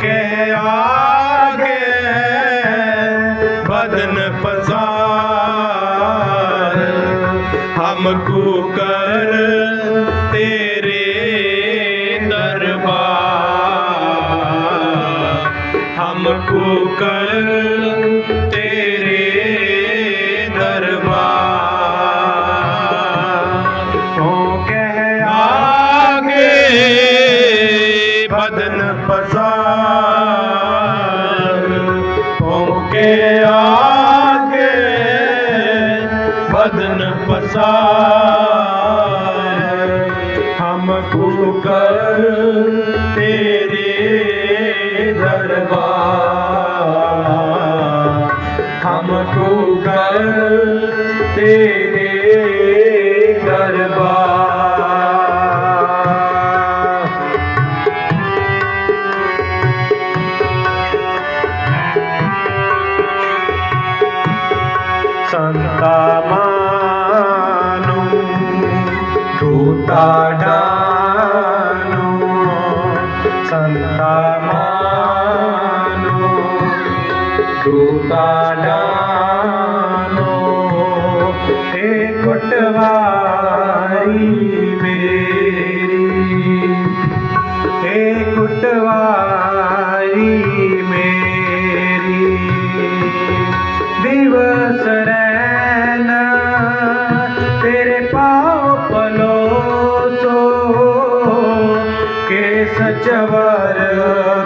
ਕੇ ਆਗੇ ਬਦਨ ਪਸਾਰ। ਹਮਕੂ ਕਰ ਤੇਰੇ ਦਰਬਾਰ। ਹਮਕੂ ਕਰ ਆਗੇ ਬਦਨ ਪਸਾਰ ਹਮ ਕੋ ਕਰ ਦਰਬਾਰ ਹਮ ਕੋ ਕਰ ਤੇਰੇ ਦਰਬਾਰ સંતામાનું દૂતાડાનું સંતામાનું દૂતાડાનું એ કુટવા सचवर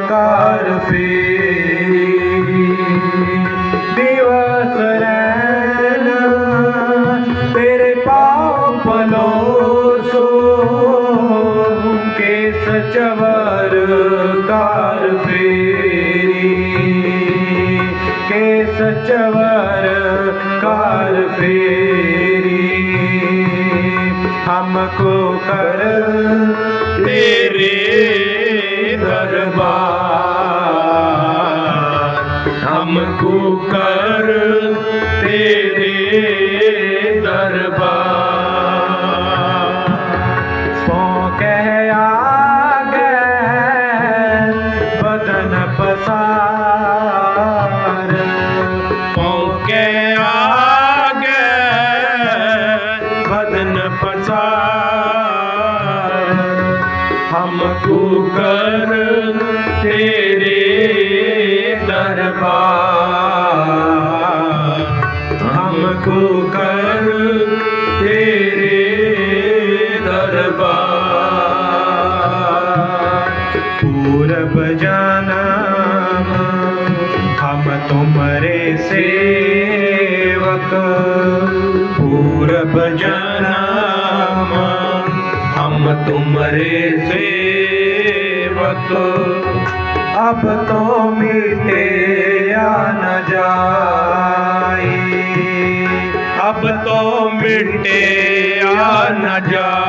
कार फेरी। दिवस रहना तेरे पाँव पलोसो के सचवर कार फेरी। के सचवर कार फेरी। हमको कर ਲਾਗੂ ਕਰ हम तुम्हारे सेवक। पूरब जन्म हम तुम्हारे सेवक। अब तो मिटे न जाए। अब तो मिटे न जाए।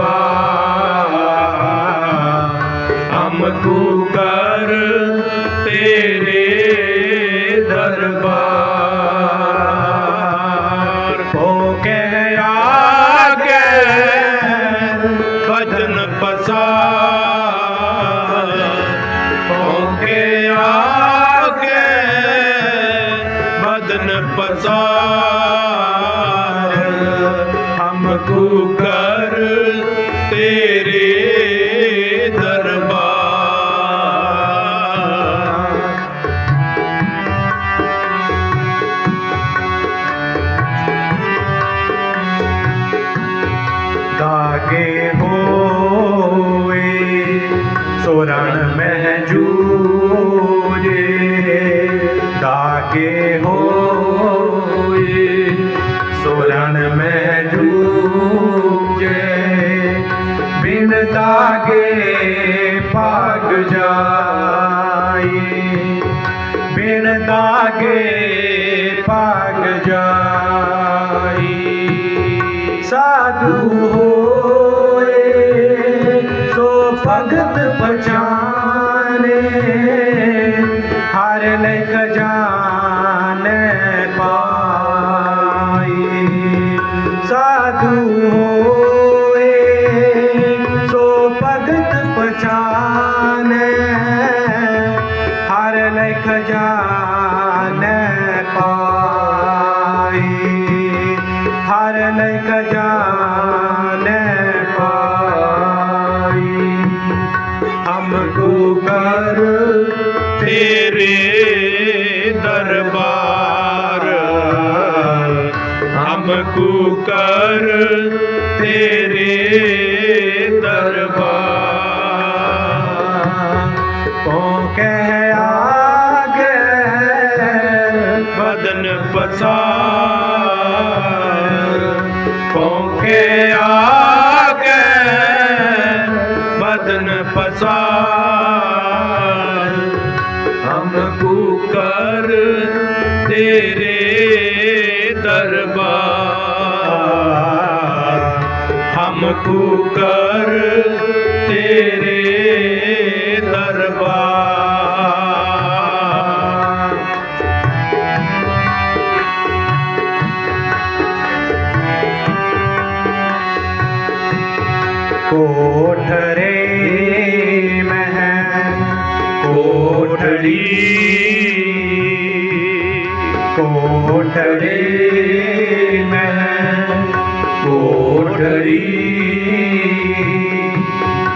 दरबार हमको कर तेरे दरबार हो कह आगे भजन पसार भाग जाए, बिन दागे भाग जाए। साधु होए, सो भगत बचाने हर लेख जाने पाए। साधु हार लग जान पाई। हमको कर तेरे दरबार। हमको कर तेरे दरबार। तो कह आ बदन पसा ਆਗੇ ਬਦਨ ਪਸਾਰ। ਹਮਕੂ ਕਰ ਤੇਰੇ ਦਰਬਾਰ। ਹਮਕੂ ਕਰ ਤੇਰੇ ਦਰਬਾਰ। कोठरे में कोठरी।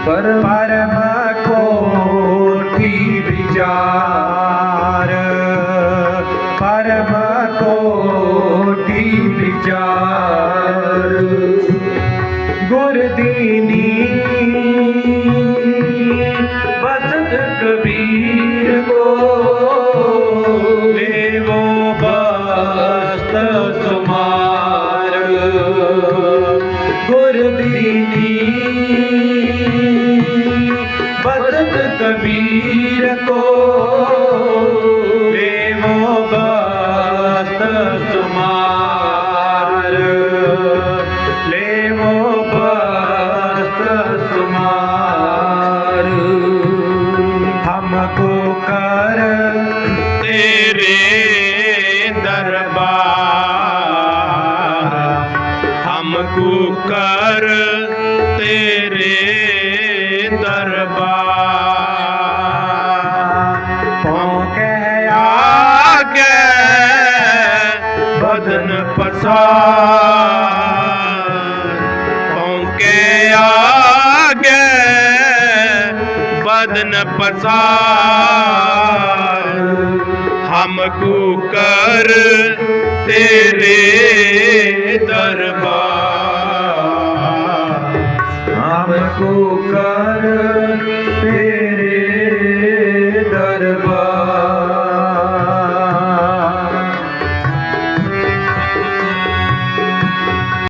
पर परम कोठी विचार। परम कोठी विचार। गुरदीनी। बसत कबीर को दरबार हमको कर तेरे दरबार पौके आगे बदन पसार पौके आगे बदन पसार ਨਾਮ ਕੂਕਰ ਤੇਰੇ ਦਰਬਾਰ। ਨਾਮ ਕੂ